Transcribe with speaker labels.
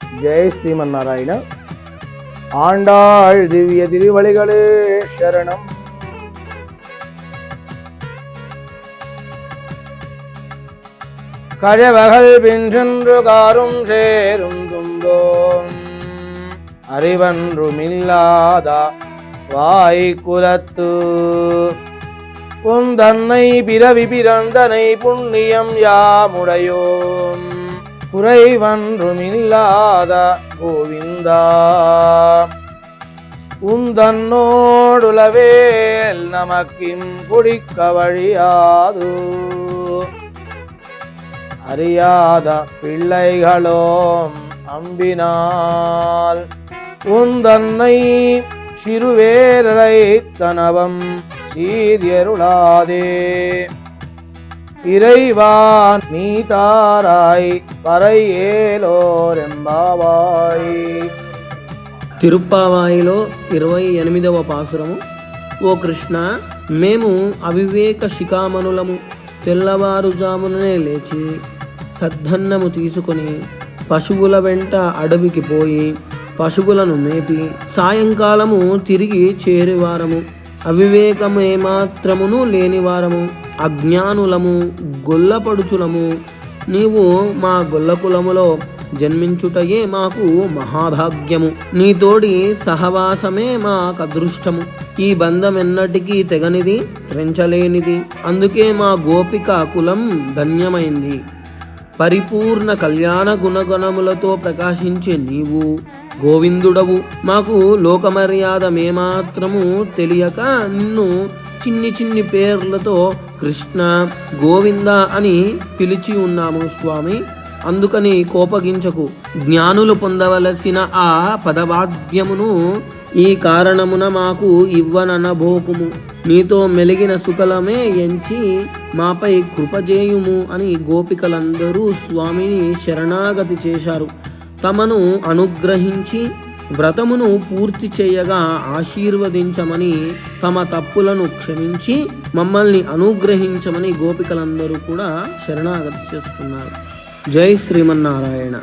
Speaker 1: ஜெய் ஸ்ரீமன் நாராயண ஆண்டாள் திவ்ய திருவழிகளே சரணம். கழவகல் பின்றென்று காரும் சேரும் தும்போம். அறிவன்றுமில்லாதா வாய் குலத்து புந்தன்னை பிறவி பிறந்தனை புண்ணியம் யாமுடையோம். குறைவன்றுமில்லாத கோவிந்தா. உந்தன்னோடுலவேல் நமக்கிம் குடிக்க வழியாது. அறியாத பிள்ளைகளோம் அம்பினால். உந்தன்னை சிறுவேரரை தனவம் சீரியருளாதே. இறைவான் நீ தாராய் பறையேலோரெம்பாவாய்
Speaker 2: తిరుప్పావాయిలో ఇరవై ఎనిమిదవ పాసురము ఓ కృష్ణ మేము అవివేక శిఖామణులము తెల్లవారుజాముననే లేచి సద్ధన్నము తీసుకొని పశువుల వెంట అడవికి పోయి పశువులను మేపి సాయంకాలము తిరిగి చేరేవారము అవివేకమేమాత్రమును లేనివారము అజ్ఞానులము గొల్లపడుచులము. నీవు మా గొల్లకులములో జన్మించుటయే మాకు మహాభాగ్యము. నీతోడి సహవాసమే మాకు అదృష్టము. ఈ బంధం ఎన్నటికీ తెగనిది త్రెంచలేనిది. అందుకే మా గోపిక కులం ధన్యమైంది. పరిపూర్ణ కళ్యాణ గుణగణములతో ప్రకాశించే నీవు గోవిందుడవు. మాకు లోకమర్యాద మేమాత్రము తెలియక నిన్ను చిన్ని చిన్ని పేర్లతో కృష్ణ గోవింద అని పిలిచి ఉన్నాము స్వామి. అందుకని కోపగించకు. జ్ఞానులు పొందవలసిన ఆ పదవాద్యమును ఈ కారణమున మాకు ఇవ్వననబోకుము. నీతో మెలిగిన సుకలమే ఎంచి మాపై కృపజేయుము అని గోపికలందరూ స్వామిని శరణాగతి చేశారు. తమను అనుగ్రహించి వ్రతమును పూర్తి చేయగా ఆశీర్వదించమని తమ తప్పులను క్షమించి మమ్మల్ని అనుగ్రహించమని గోపికలందరూ కూడా శరణాగతి చేస్తున్నారు. జై శ్రీమన్నారాయణ.